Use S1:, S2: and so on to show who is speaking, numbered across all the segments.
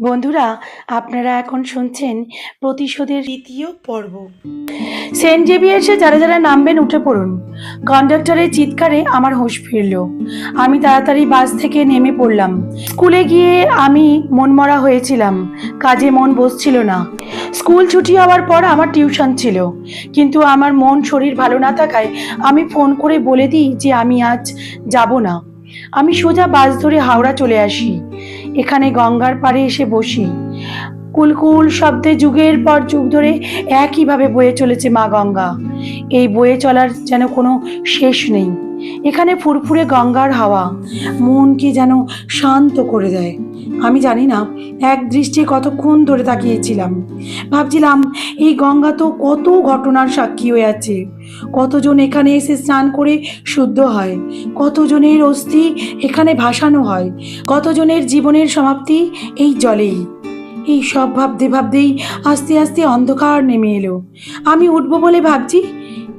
S1: বন্ধুরা আপনারা এখন শুনছেন প্রতিশোধের দ্বিতীয় পর্ব। সেন্ট জেভিয়ার্সে যারা যারা নামবেন উঠে পড়ুন। কন্ডাক্টরের চিৎকারে আমার হুঁশ ফিরল। আমি তাড়াতাড়ি বাস থেকে নেমে পড়লাম। স্কুলে গিয়ে আমি মনমরা হয়েছিলাম। কাজে মন বসছিল না। স্কুল ছুটি হওয়ার পর আমার টিউশন ছিল। কিন্তু আমার মন শরীর ভালো না থাকায় আমি ফোন করে বলে দিই যে আমি আজ যাব না। আমি সোজা বাস ধরে হাওড়া চলে আসি। এখানে গঙ্গার পাড়ে এসে বসি। কুলকুল শব্দে যুগের পর যুগ ধরে একইভাবে বয়ে চলেছে মা গঙ্গা। এই বয়ে চলার যেন কোনো শেষ নেই। এখানে ফুরফুরে গঙ্গার হাওয়া। মনকে যেন শান্ত করে দেয়। আমি জানি না, এক দৃষ্টি কতক্ষণ ধরে তাকিয়েছিলাম। ভাবছিলাম, এই গঙ্গা তো কত ঘটনার সাক্ষী হয়ে আছে। কতজন এখানে এসে স্নান করে শুদ্ধ হয়? কতজনের অস্থি এখানে ভাসানো হয়? কতজনের জীবনের সমাপ্তি এই জলেই? এই সব ভাবতে ভাবতেই আস্তে আস্তে অন্ধকার নেমে এলো। আমি উঠবো বলে ভাবছি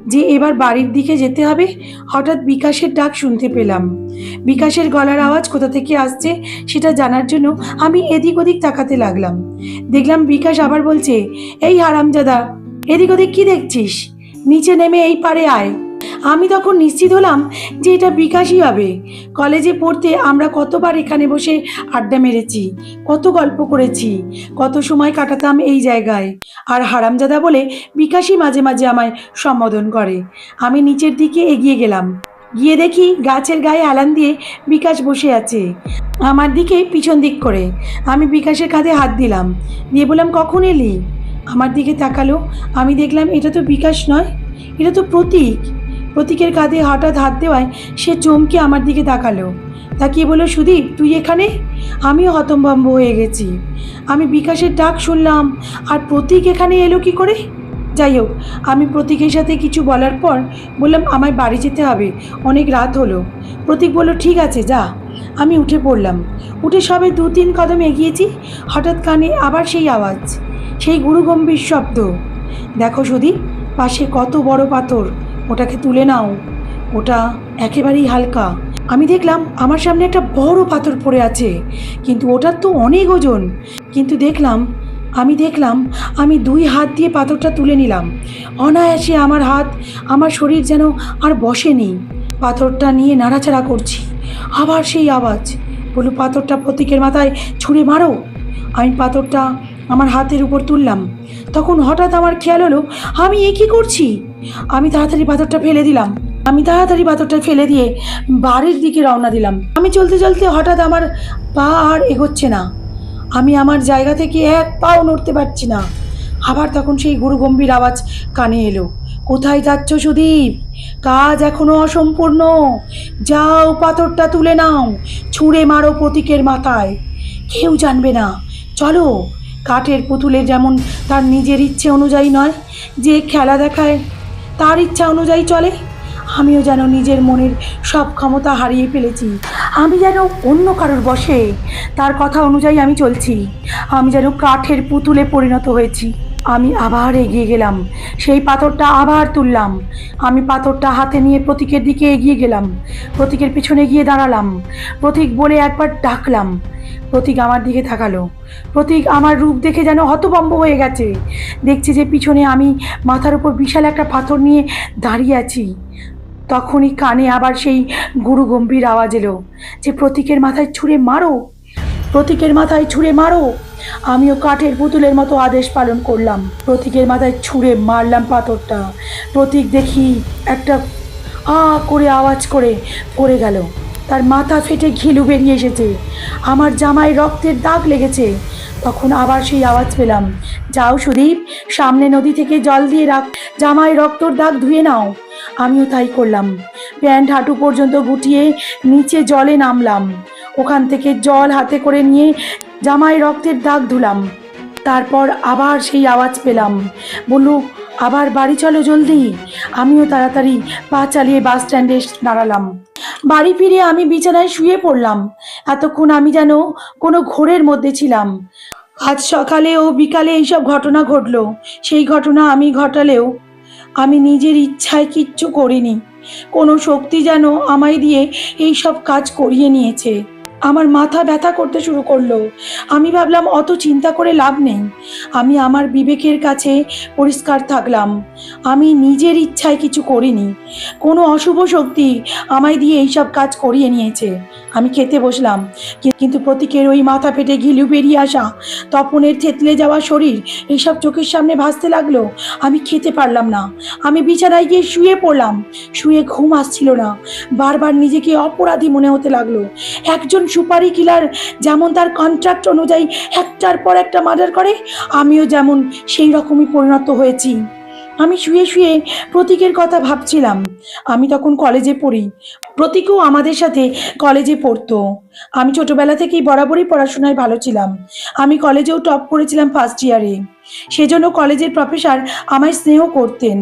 S1: যে এবার বাড়ির দিকে যেতে হবে, হঠাৎ বিকাশের ডাক শুনতে পেলাম। বিকাশের গলার আওয়াজ কোথা থেকে আসছে সেটা জানার জন্য আমি এদিক ওদিক তাকাতে লাগলাম। দেখলাম বিকাশ আবার বলছে, এই হারামজাদা, এদিক ওদিক কি দেখছিস? নিচে নেমে এই পারে আয়। আমি তখন নিশ্চিত হলাম যে এটা বিকাশই হবে। কলেজে পড়তে আমরা কতবার এখানে বসে আড্ডা মেরেছি, কত গল্প করেছি, কত সময় কাটাতাম এই জায়গায়। আর হারামজাদা বলে বিকাশই মাঝে মাঝে আমায় সম্বোধন করে। আমি নিচের দিকে এগিয়ে গেলাম। গিয়ে দেখি গাছের গায়ে আলান দিয়ে বিকাশ বসে আছে। আমার দিকে পিছন দিক করে। আমি বিকাশের কাঁধে হাত দিলাম। দিয়ে বললাম, কখন এলি? আমার দিকে তাকালো। আমি দেখলাম, এটা তো বিকাশ নয়, এটা তো প্রতীক। প্রতীকের কাঁধে হঠাৎ হাত দেওয়ায় সে চমকে আমার দিকে তাকালো। তাকিয়ে বলল, সুদীপ, তুই এখানে? আমিও হতম্বম্ব হয়ে গেছি। আমি বিকাশের ডাক শুনলাম, আর প্রতীক এখানে এলো কি করে? যাই হোক, আমি প্রতীকের সাথে কিছু বলার পর বললাম, আমায় বাড়ি যেতে হবে, অনেক রাত হলো। প্রতীক বলল, ঠিক আছে, যা। আমি উঠে পড়লাম। উঠে সবে দু তিন কদম এগিয়েছি, হঠাৎ কানে আবার সেই আওয়াজ, সেই গুরুগম্ভীর শব্দ। দেখো সুদীপ, পাশে কত বড় পাথর ওটাকে তুলে নাও। ওটা একেবারেই হালকা। আমি দেখলাম আমার সামনে একটা বড় পাথর পড়ে আছে, কিন্তু ওটার তো অনেক ওজন। কিন্তু দেখলাম, আমি দেখলাম, আমি দুই হাত দিয়ে পাথরটা তুলে নিলাম। অনায়াসে আমার হাত, আমার শরীর যেন আর বসেনি। পাথরটা নিয়ে নাড়াচাড়া করছি। আবার সেই আওয়াজ বলু পাথরটা প্রতীকের মাথায় ছুঁড়ে মারো। আমি পাথরটা আমার হাতের উপর তুললাম। তখন হঠাৎ আমার খেয়াল হলো, আমি এ কী করছি? আমি তাড়াতাড়ি পাথরটা ফেলে দিলাম। আমি তাড়াতাড়ি পাথরটা ফেলে দিয়ে বাড়ির দিকে রওনা দিলাম। আমি চলতে চলতে হঠাৎ আমার পা আর এগোচ্ছে না। আমি আমার জায়গা থেকে এক পাও নড়তে পারছি না। আবার তখন সেই গুরু গম্ভীর আওয়াজ কানে এলো, কোথায় যাচ্ছ সুদীপ? কাজ এখনও অসম্পূর্ণ। যাও, পাথরটা তুলে নাও। ছুঁড়ে মারো প্রতীকের মাথায়। কেউ জানবে না। চলো কাঠের পুতুলে যেমন তার নিজের ইচ্ছে অনুযায়ী নয়, যে খেলা দেখায় তার ইচ্ছা অনুযায়ী চলে, আমিও যেন নিজের মনের সব ক্ষমতা হারিয়ে ফেলেছি। আমি যেন অন্য কারোর বসে, তার কথা অনুযায়ী আমি চলছি। আমি যেন কাঠের পুতুলে পরিণত হয়েছি। আমি আবার এগিয়ে গেলাম। সেই পাথরটা আবার তুললাম। আমি পাথরটা হাতে নিয়ে প্রতীকের দিকে এগিয়ে গেলাম। প্রতীকের পিছনে গিয়ে দাঁড়ালাম। প্রতীক বলে একবার ডাকলাম। প্রতীক আমার দিকে থাকালো প্রতীক আমার রূপ দেখে যেন হতভম্ব হয়ে গেছে। দেখছে যে পিছনে আমি মাথার উপর বিশাল একটা পাথর নিয়ে দাঁড়িয়ে আছি। তখনই কানে আবার সেই গুরু গম্ভীর আওয়াজ এলো যে প্রতীকের মাথায় ছুঁড়ে মারো। প্রতীকের মাথায় ছুঁড়ে মারো। আমিও কাঠের পুতুলের মতো আদেশ পালন করলাম। প্রতীকের মাথায় ছুঁড়ে মারলাম পাথরটা। প্রতীক দেখি একটা আ করে আওয়াজ করে, পড়ে গেল। তার মাথা ফেটে ঘিলু বেরিয়ে এসেছে। আমার জামায় রক্তের দাগ লেগেছে। তখন আবার সেই আওয়াজ পেলাম। যাও সুদীপ, সামনে নদী থেকে জল দিয়ে রাখ। জামায় রক্তর দাগ ধুয়ে নাও। আমিও তাই করলাম। প্যান্ট হাঁটু পর্যন্ত গুটিয়ে নিচে জলে নামলাম। ওখান থেকে জল হাতে করে নিয়ে জামায় রক্তের দাগ ধুলাম। তারপর আবার সেই আওয়াজ পেলাম। বললু, আবার বাড়ি চলো জলদি। আমিও তাড়াতাড়ি পা চালিয়ে বাস স্ট্যান্ডে দাঁড়ালাম। বাড়ি ফিরে আমি বিছানায় শুয়ে পড়লাম। এতক্ষণ আমি যেন কোনো ঘোরের মধ্যে ছিলাম। আজ সকালে ও বিকালে এইসব ঘটনা ঘটলো। সেই ঘটনা আমি ঘটালেও আমি নিজের ইচ্ছায় কিচ্ছু করিনি। কোনো শক্তি যেন আমায় দিয়ে এই সব কাজ করিয়ে নিয়েছে। আমার মাথা ব্যথা করতে শুরু করল। আমি ভাবলাম, অত চিন্তা করে লাভ নেই। আমি আমার বিবেকের কাছে পরিষ্কার থাকলাম। আমি নিজের ইচ্ছায় কিছু করিনি। কোনো অশুভ শক্তি আমায় দিয়ে এইসব কাজ করিয়ে নিয়েছে। আমি খেতে বসলাম। কিন্তু প্রতীকের ওই মাথা ফেটে ঘিলু বেরিয়ে আসা, তপনের থেতলে যাওয়া শরীর, এইসব চোখের সামনে ভাসতে লাগল। আমি খেতে পারলাম না। আমি বিছানায় গিয়ে শুয়ে পড়লাম। শুয়ে ঘুম আসছিল না। বারবার নিজেকে অপরাধী মনে হতে লাগল। একজন সুপারি কিলার যেমন তার কন্ট্রাক্ট অনুযায়ী একটার পর একটা মার্ডার করে, আমিও যেমন সেই রকমই পরিণত হয়েছি। আমি শুয়ে শুয়ে প্রতীকের কথা ভাবছিলাম। আমি তখন কলেজে পড়ি। প্রতীকও আমাদের সাথে কলেজে পড়তো। আমি ছোটবেলা থেকেই বরাবরই পড়াশোনায় ভালো ছিলাম। আমি কলেজেও টপ করেছিলাম ফার্স্ট ইয়ারে সেজন্য কলেজের প্রফেসর আমায় স্নেহ করতেন।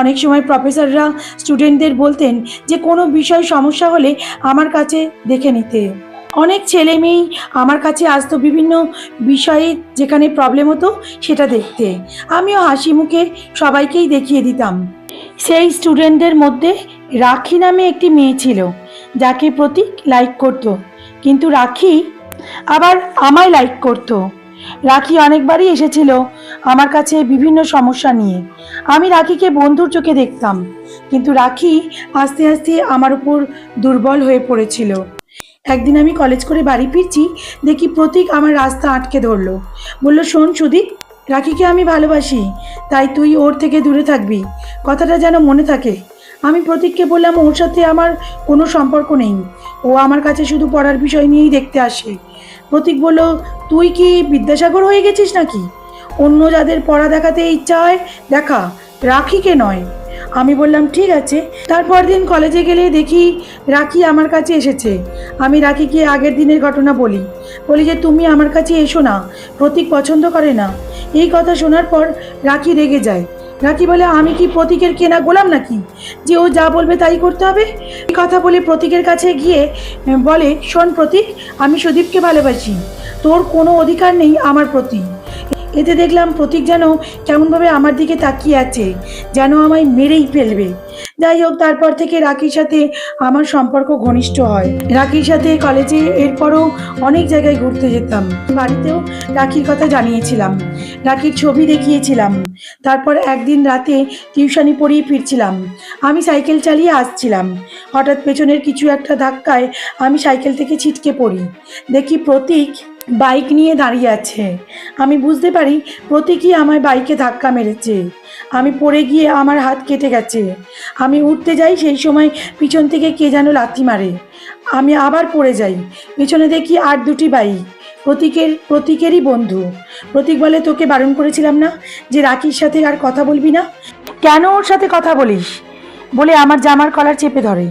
S1: অনেক সময় প্রফেসররা স্টুডেন্টদের বলতেন যে, কোনো বিষয় সমস্যা হলে আমার কাছে দেখে নিতে। অনেক ছেলে মেয়েই আমার কাছে আসতো বিভিন্ন বিষয়ে যেখানে প্রবলেম হতো সেটা দেখতে। আমিও হাসি মুখে সবাইকেই দেখিয়ে দিতাম। সেই স্টুডেন্টদের মধ্যে রাখি নামে একটি মেয়ে ছিল, যাকে প্রতীক লাইক করত। কিন্তু রাখি আবার আমায় লাইক করতো। রাখি অনেকবারই এসেছিল আমার কাছে বিভিন্ন সমস্যা নিয়ে। আমি রাখিকে বন্ধুর চোখে দেখতাম, কিন্তু রাখি আস্তে আস্তে আমার উপর দুর্বল হয়ে পড়েছিল। একদিন আমি কলেজ করে বাড়ি ফিরছি, দেখি প্রতীক আমার রাস্তা আটকে ধরলো। বলল, শোন সুদীপ, রাখিকে আমি ভালোবাসি, তাই তুই ওর থেকে দূরে থাকবি। কথাটা যেন মনে থাকে। আমি প্রতীককে বললাম, ওর সাথে আমার কোনো সম্পর্ক নেই। ও আমার কাছে শুধু পড়ার বিষয় নিয়েই দেখতে আসে। প্রতীক বলল, তুই কি বিদ্যাসাগর হয়ে গেছিস নাকি? অন্য যাদের পড়া দেখাতে ইচ্ছা হয়, দেখা। রাখিকে নয়। আমি বললাম, ঠিক আছে। তারপর দিন কলেজে গেলে দেখি রাখি আমার কাছে এসেছে। আমি রাখিকে আগের দিনের ঘটনা বলি। বলি যে, তুমি আমার কাছে এসো না, প্রতীক পছন্দ করে না। এই কথা শোনার পর রাখি রেগে যায়। রাখি বলে, আমি কি প্রতীকের কেনা গোলাম নাকি? যে ও যা বলবে তাই করতে হবে? এই কথা বলে প্রতীকের কাছে গিয়ে বলে, শোন প্রতীক, আমি সুদীপকে ভালোবাসি। তোর কোনো অধিকার নেই আমার প্রতি। এতে দেখলাম প্রতীক যেন কেমনভাবে আমার দিকে তাকিয়ে আছে, যেন আমায় মেরেই ফেলবে। যাই হোক, তারপর থেকে রাখির সাথে আমার সম্পর্ক ঘনিষ্ঠ হয়। রাখির সাথে কলেজে এরপরও অনেক জায়গায় ঘুরতে যেতাম। বাড়িতেও রাখির কথা জানিয়েছিলাম রাখির ছবি দেখিয়েছিলাম, তারপর একদিন রাতে টিউশনি পড়িয়ে ফিরছিলাম। আমি সাইকেল চালিয়ে আসছিলাম। হঠাৎ পেছনের কিছু একটা ধাক্কায় আমি সাইকেল থেকে ছিটকে পড়ি। দেখি প্রতীক বাইক নিয়ে দাঁড়িয়ে আছে। আমি বুঝতে পারি প্রতীকই আমার বাইকে ধাক্কা মেরেছে। আমি পড়ে গিয়ে আমার হাত কেটে গেছে। আমি উঠতে যাই সেই সময় পিছন থেকে কে যেন লাথি মারে। আমি আবার পড়ে যাই। পিছনে দেখি আর দুটি বাইক। প্রতীকের, প্রতীকেরই বন্ধু। প্রতীক বলে, তোকে বারণ করেছিলাম না যে রাখির সাথে আর কথা বলবি না? কেন ওর সাথে কথা বলিস? বলে আমার জামার কলার চেপে ধরে।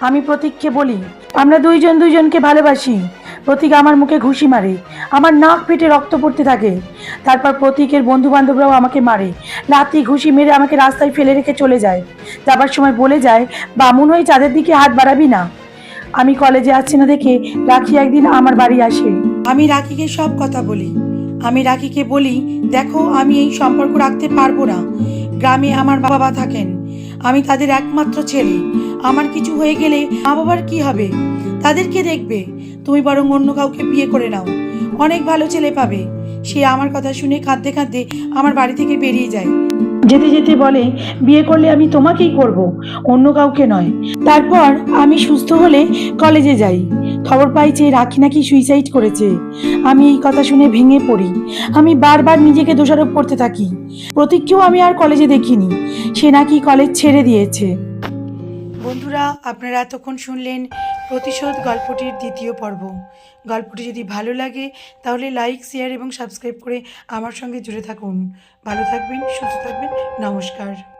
S1: আমি প্রতীককে বলি, আমরা দুইজন দুইজনকে ভালোবাসি। প্রতীক আমার মুখে ঘুষি মারে, আমার নাক ফেটে রক্ত পড়তে থাকে। তারপর প্রতীকের বন্ধু বান্ধবরাও আমাকে মারে লাতি ঘুষি মেরে আমাকে রাস্তায় ফেলে রেখে চলে যায়। যাবার সময় বলে যায় বামুন হয়ে চাঁদের দিকে হাত বাড়াবি না। আমি কলেজে আসছি না দেখে রাখি একদিন আমার বাড়ি আসে। আমি রাখিকে সব কথা বলি। আমি রাখিকে বলি, দেখো, আমি এই সম্পর্ক রাখতে পারব না। গ্রামে আমার বাবা থাকেন। আমি তাদের একমাত্র ছেলে। আমার কিছু হয়ে গেলে মা বাবার কি হবে? তাদেরকে দেখবে। তুমি বরং অন্য কাউকে বিয়ে করে নাও। অনেক ভালো ছেলে পাবে। সে আমার কথা শুনে কাঁদতে কাঁদতে আমার বাড়ি থেকে বেরিয়ে যায়। যেতে যেতে বলে, বিয়ে করলে আমি তোমাকেই করব, অন্য কাউকে নয়। তারপর আমি সুস্থ হলে কলেজে যাই। খবর পাই যে রাখি নাকি সুইসাইড করেছে। আমি এই কথা শুনে ভেঙে পড়ি। আমি বারবার নিজেকে দোষারোপ করতে থাকি। প্রতীককেও আমি আর কলেজে দেখিনি। সে নাকি কলেজ ছেড়ে দিয়েছে। বন্ধুরা, আপনারা এতক্ষণ শুনলেন প্রতিশোধ গল্পটির দ্বিতীয় পর্ব। গল্পটি যদি ভালো লাগে, তাহলে লাইক, শেয়ার এবং সাবস্ক্রাইব করে আমার সঙ্গে জুড়ে থাকুন। ভালো থাকবেন, সুস্থ থাকবেন, নমস্কার।